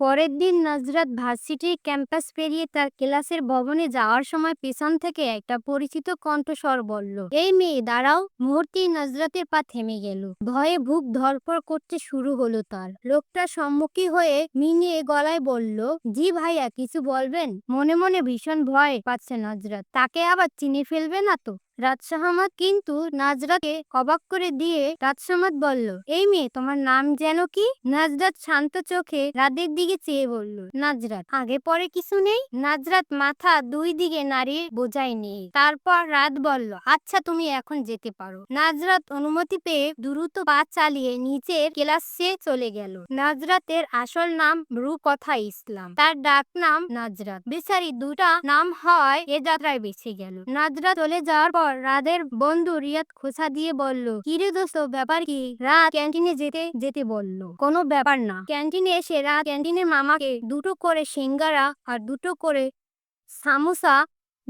পরের দিন নাজরাত ভার্সিটির ক্যাম্পাস পেরিয়ে তার ক্লাসের ভবনে যাওয়ার সময় পেছন থেকে একটা পরিচিত কণ্ঠস্বর বলল, এই মেয়ে, দাঁড়াও। মুহূর্তেই নাজরাতের পা থেমে গেল। ভয়ে বুক ধরপড় করতে শুরু হলো তার। লোকটা সম্মুখী হয়ে মিনিয়ে গলায় বলল, জি ভাইয়া, কিছু বলবেন? মনে মনে ভীষণ ভয় পাচ্ছে নাজরাত। তাকে আবার চিনে ফেলবে না তো? রাজসাহমাদ কিন্তু নাজরাতকে অবাক করে দিয়ে রাজসাহমাদ বলল, এই মেয়ে, তোমার নাম যেন কি? নাজরাত শান্ত চোখে রাতের দিকে চেয়ে বলল, নাজরাত, আগে পরে কিছু নেই? নাজরাত মাথা দুই দিকে নাড়িয়ে বোঝাই নেই। তারপর রাত বলল আচ্ছা তুমি এখন যেতে পারো। নাজরাত অনুমতি পেয়ে দ্রুত পা চালিয়ে নিচের ক্লাসে চলে গেল। নাজরাতের আসল নাম রু কথা ইসলাম। তার ডাক নাম নাজরাত। বেচারি দুটা নাম হয় এ যাত্রায় বেঁচে গেল। নাজরাত চলে যাওয়ার পর রাদের বন্ধু রিয়াদ খোসা দিয়ে বলল, কিরে দোস্ত, ব্যাপার কি? রা ক্যান্টিনে যেতে যেতে বলল, কোনো ব্যাপার না। ক্যান্টিনে এসে রাত ক্যান্টিনের মামাকে দুটো করে সিঙ্গারা আর দুটো করে সামোসা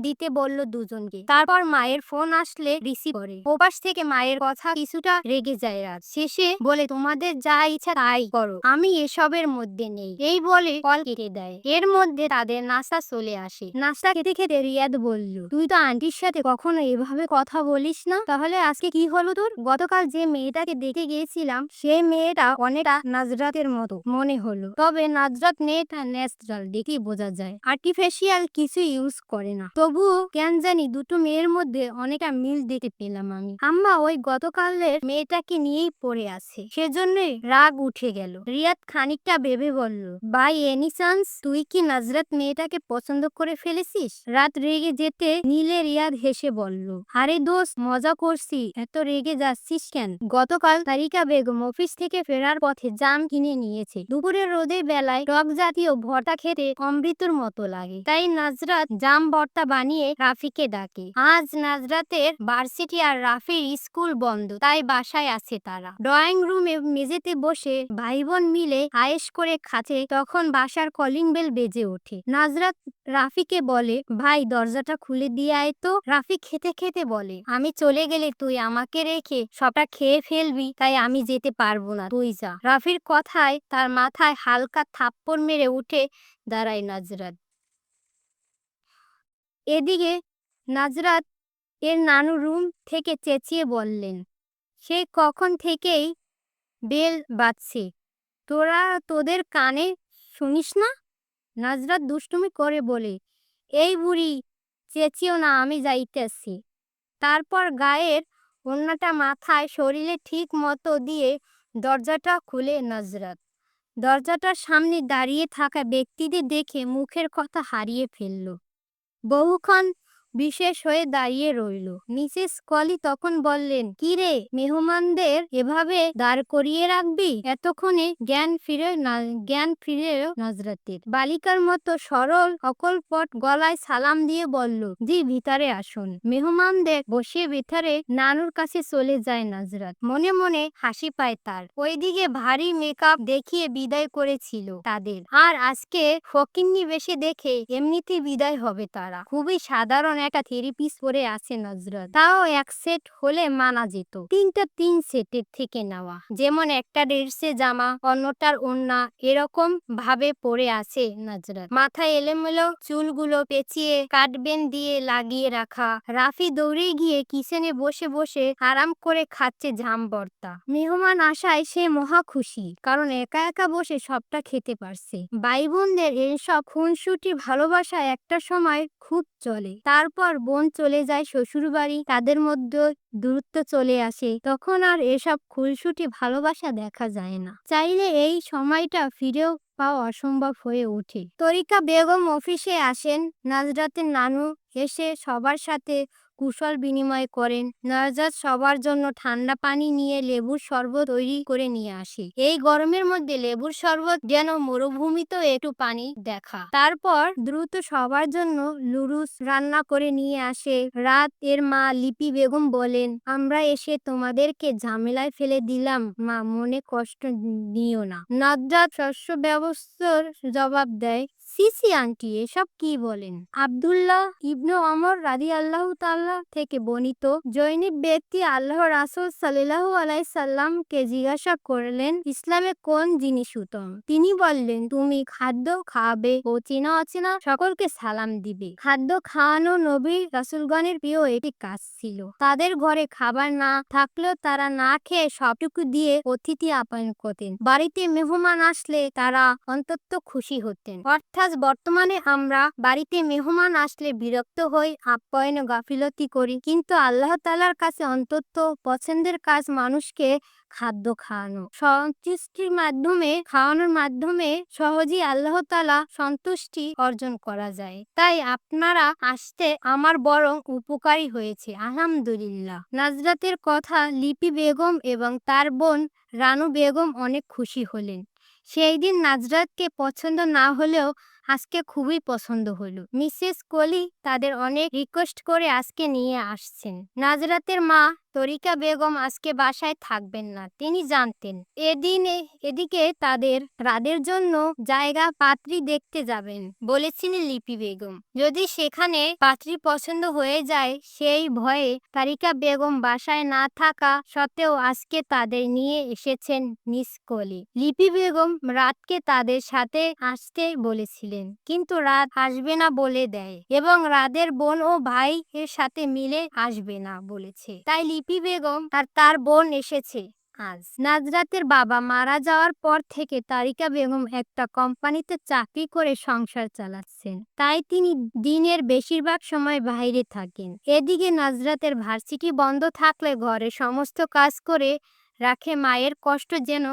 দিতে বলল দুজনকে। তারপর মায়ের ফোন আসলে রিসিভ করে। ওপাশ থেকে মায়ের কথা কিছুটা রেগে যায় রাত। শেষে বলে, তোমাদের যা ইচ্ছা তাই করো। আমি এসবের মধ্যে নেই। এই বলে কল কেটে দেয়। এর মধ্যে তাদের নাস্তা চলে আসে। নাস্তা খেতে খেতে রিয়াদ বলল, তুই তো আন্টির সাথে কখনো এভাবে কথা বলিস না। তাহলে আজকে কি হলো তোর? গতকাল যে মেয়েটাকে দেখে গিয়েছিলাম, সে মেয়েটা অনেকটা নাজরাতের মতো মনে হলো। তবে নাজরাত মেয়েটা ন্যাচারাল দেখেই বোঝা যায়। আর্টিফিশিয়াল কিছু ইউজ করে না। তবু কেন জানি দুটো মেয়ের মধ্যে অনেকটা মিল দেখতে পেলাম আমি। আম্মা ওই গতকালের মেয়েটাকে নিয়েই পড়ে আছে। সেজন্যই রাগ উঠে গেল। রিয়াদ খানিকটা ভেবে বলল, বাই এনি চান্স, তুই কি নাজরাত মেয়েটাকে পছন্দ করে ফেলেছিস? রাত রেগে যেতে নীলে রিয়াদ হেসে বলল, আরে দোষ মজা করছি। এত রেগে যাচ্ছিস কেন? গতকাল তারিকা বেগম অফিস থেকে ফেরার পথে জাম কিনে নিয়েছে। দুপুরের রোদে বেলায় টক জাতীয় ভর্তা খেতে অমৃতর মতো লাগে। তাই নাজরাত জাম ভর্তা বানিয়ে রাফিকে ডাকে। আজ নাজরাতের ভার্সিটি আর রাফির স্কুল বন্ধ, তাই বাসায় আছে তারা। ড্রয়িং রুমে মেঝেতে বসে ভাই বোন মিলে আয়েশ করে খাচ্ছে, তখন বাসার কলিং বেল বেজে ওঠে। নাজরাত রাফিকে বলে, ভাই, দরজাটা খুলে দিয়ে আয় তো। রাফি খেতে খেতে বলে, আমি চলে গেলে তুই আমাকে রেখে সবটা খেয়ে ফেলবি, তাই আমি যেতে পারব না, তুই যা। রাফির কথায় তার মাথায় হালকা থাপ্পড় মেরে উঠে দাঁড়ায় নাজরাত। এদিকে নাজরাত এর নানু রুম থেকে চেঁচিয়ে বললেন, সে কখন থেকেই বেল বাজছে? তোরা তোদের কানে শুনিস না? নাজরাত দুষ্টুমি করে বলে, এই বুড়ি, চেঁচিও না, আমি যাইতেছি। তারপর গায়ের অন্যটা মাথায় শরীরে ঠিক মতো দিয়ে দরজাটা খুলে নাজরাত। দরজাটার সামনে দাঁড়িয়ে থাকা ব্যক্তিদের দেখে মুখের কথা হারিয়ে ফেলল। বহুক্ষণ বিশেষ হয়ে দাঁড়িয়ে রইল। মিসেস কলি তখন বললেন কি রে মেহমানদের এভাবে দাঁড় করিয়ে রাখবি? এতক্ষণে জ্ঞান ফিরে জ্ঞান ফিরে নজরাতের। বালিকার মতো সরল, অকলপট গলায় সালাম দিয়ে বলল, জি, ভিতরে আসুন। মেহমানদের বসিয়ে ভিতরে নানুর কাছে চলে যায় নাজরাত। মনে মনে হাসি পায় তার। ওইদিকে ভারী মেকআপ দেখিয়ে বিদায় করেছিল তাদের। আর আজকে ফকিন্নি বেশে দেখে এমনিতে বিদায় হবে তারা। খুবই সাধারণ একটা থ্রি পিস পরে আছে নজরত। তাও এক সেট হলে মানা যেত। তিনটা তিন সেটের থেকে নেওয়া। যেমন একটা ড্রেসে জামা, অন্যটার ওন্না এরকম ভাবে পরে আছে নজরত। মাথায় এলোমেলো চুলগুলো পেঁচিয়ে কাটবেন দিয়ে লাগিয়ে রাখা। রাফি দৌড়ে গিয়ে কিচেনে বসে বসে আরাম করে খাচ্ছে ঝাম ভর্তা মেহমান আসায় সে মহা খুশি, কারণ একা একা বসে সবটা খেতে পারছে। ভাই বোনদের এইসব খুনসুটি ভালোবাসা একটা সময় খুব চলে। তারপর বোন চলে যায় শ্বশুরবাড়ি, তাদের মধ্যে দূরত্ব চলে আসে। তখন আর এসব খুলসুটি ভালোবাসা দেখা যায় না। চাইলে এই সময়টা ফিরেও পাওয়া অসম্ভব হয়ে ওঠে। তরিকা বেগম অফিসে আসেন, নাজরাতের নানু এসে সবার সাথে কুশল বিনিময় করেন। নাজাত সবার জন্য ঠান্ডা পানি নিয়ে লেবুর শরবত তৈরি করে নিয়ে আসে। এই গরমের মধ্যে লেবুর শরবত যেন মরুভূমিতে একটু পানি দেখা। তারপর দ্রুত সবার জন্য লুরুস রান্না করে নিয়ে আসে। রাত এর মা লিপি বেগম বলেন, আমরা এসে তোমাদেরকে ঝামেলায় ফেলে দিলাম মা, মনে কষ্ট নিও না। নাজাত শস্য ব্যবস্থার জবাব দেয়। সিসি আন্টি, এসব কি বলেন? আব্দুল্লাহ ইবনু অমর রাদি আল্লাহ তাল্লাহ থেকে বর্ণিত জৈনিক ব্যক্তি আল্লাহ রাসুল সাল্লাহ আলাই সাল্লামকে জিজ্ঞাসা করলেন, ইসলামে কোন জিনিস উত্তম? তিনি বললেন, তুমি খাদ্য খাবে ও চেনা অচেনা সকলকে সালাম দিবে। খাদ্য খাওয়ানো নবী রাসুলগণের প্রিয় একটি কাজ ছিল। তাদের ঘরে খাবার না থাকলেও তারা না খেয়ে সবটুকু দিয়ে অতিথি আপ্যায়ন করতেন। বাড়িতে মেহমান আসলে তারা অন্তত খুশি হতেন। অর্থাৎ বর্তমানে আমরা বাড়িতে মেহমান আসলে বিরক্ত হই, আপ্যায়নে গাফিলতি করি। কিন্তু আল্লাহ তালার কাছে অন্তত পছন্দের কাজ মানুষকে খাদ্য খাওয়ানো। সন্তুষ্টির মাধ্যমে, খাওয়ানোর মাধ্যমে সহজেই আল্লাহ তালা সন্তুষ্টি অর্জন করা যায়। তাই আপনারা আসতে আমার বরং উপকারী হয়েছে, আলহামদুলিল্লাহ। নাজরাতের কথা লিপি বেগম এবং তার বোন রানু বেগম অনেক খুশি হলেন। সেই দিন নাজরাতকে পছন্দ না হলেও আজকে খুবই পছন্দ হলো। মিসেস কলি তাদের অনেক রিকোয়েস্ট করে আজকে নিয়ে আসছেন। নাজরাতের মা তরিকা বেগম আজকে বাসায় থাকবেন না। তিনি জানতেন, এদিনে এদিকে তাদের রাদের জন্য জায়গা পাত্রী দেখতে যাবেন বলেছিলেন লিপি বেগম। যদি সেখানে পাত্রী পছন্দ হয়ে যায়, সেই ভয়ে তারিকা বেগম বাসায় না থাকা সত্ত্বেও আজকে তাদের নিয়ে এসেছেন মিস কলি। লিপি বেগম রাতকে তাদের সাথে আসতে বলেছিলেন, কিন্তু রাত আসবে না বলে দেয় এবং রাদের বোন ও ভাই এর সাথে মিলে আসবে না বলেছে। তাই লিপি বেগম আর তার বোন এসেছে। আজ নাজরাতের বাবা মারা যাওয়ার পর থেকে তারিকা বেগম একটা কোম্পানিতে চাকরি করে সংসার চালাচ্ছেন। তাই তিনি দিনের বেশিরভাগ সময় বাইরে থাকেন। এদিকে নাজরাতের ভার্সিটি বন্ধ থাকলে ঘরে সমস্ত কাজ করে রাখে মায়ের কষ্ট যেন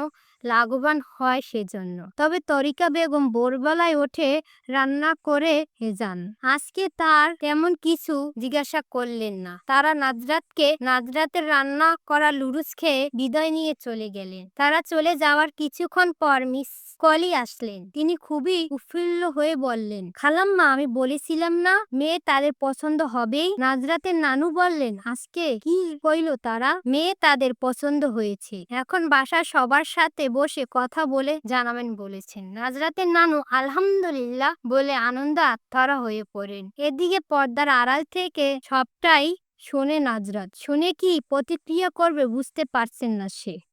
লাঘবান হয় সেজন্য। তবে তরিকা বেগম ভোরবেলায় ওঠে রান্না করে যান। আজকে তার তেমন কিছু জিজ্ঞাসা করলেন না। তারা নাজরাতকে, নাজরাতের রান্না করা লুরুস খেয়ে বিদায় নিয়ে চলে গেলেন। তারা চলে যাওয়ার কিছুক্ষণ পর মিস কলি আসলেন। তিনি খুবই উৎফুল্ল হয়ে বললেন, খালাম্মা, আমি বলেছিলাম না, মেয়ে তাদের পছন্দ হবেই। নাজরাতের নানু বললেন, আজকে কি কইল তারা? মেয়ে তাদের পছন্দ হয়েছে। এখন বাসার সবার সাথে বসে কথা বলে জানাবেন বলেছেন। নাজরাতের নানু আলহামদুলিল্লাহ বলে আনন্দ আত্মারা হয়ে পড়েন। এদিকে পর্দার আড়াল থেকে সবটাই শোনে নাজরাত। শুনে কি প্রতিক্রিয়া করবে বুঝতে পারছেন না সে।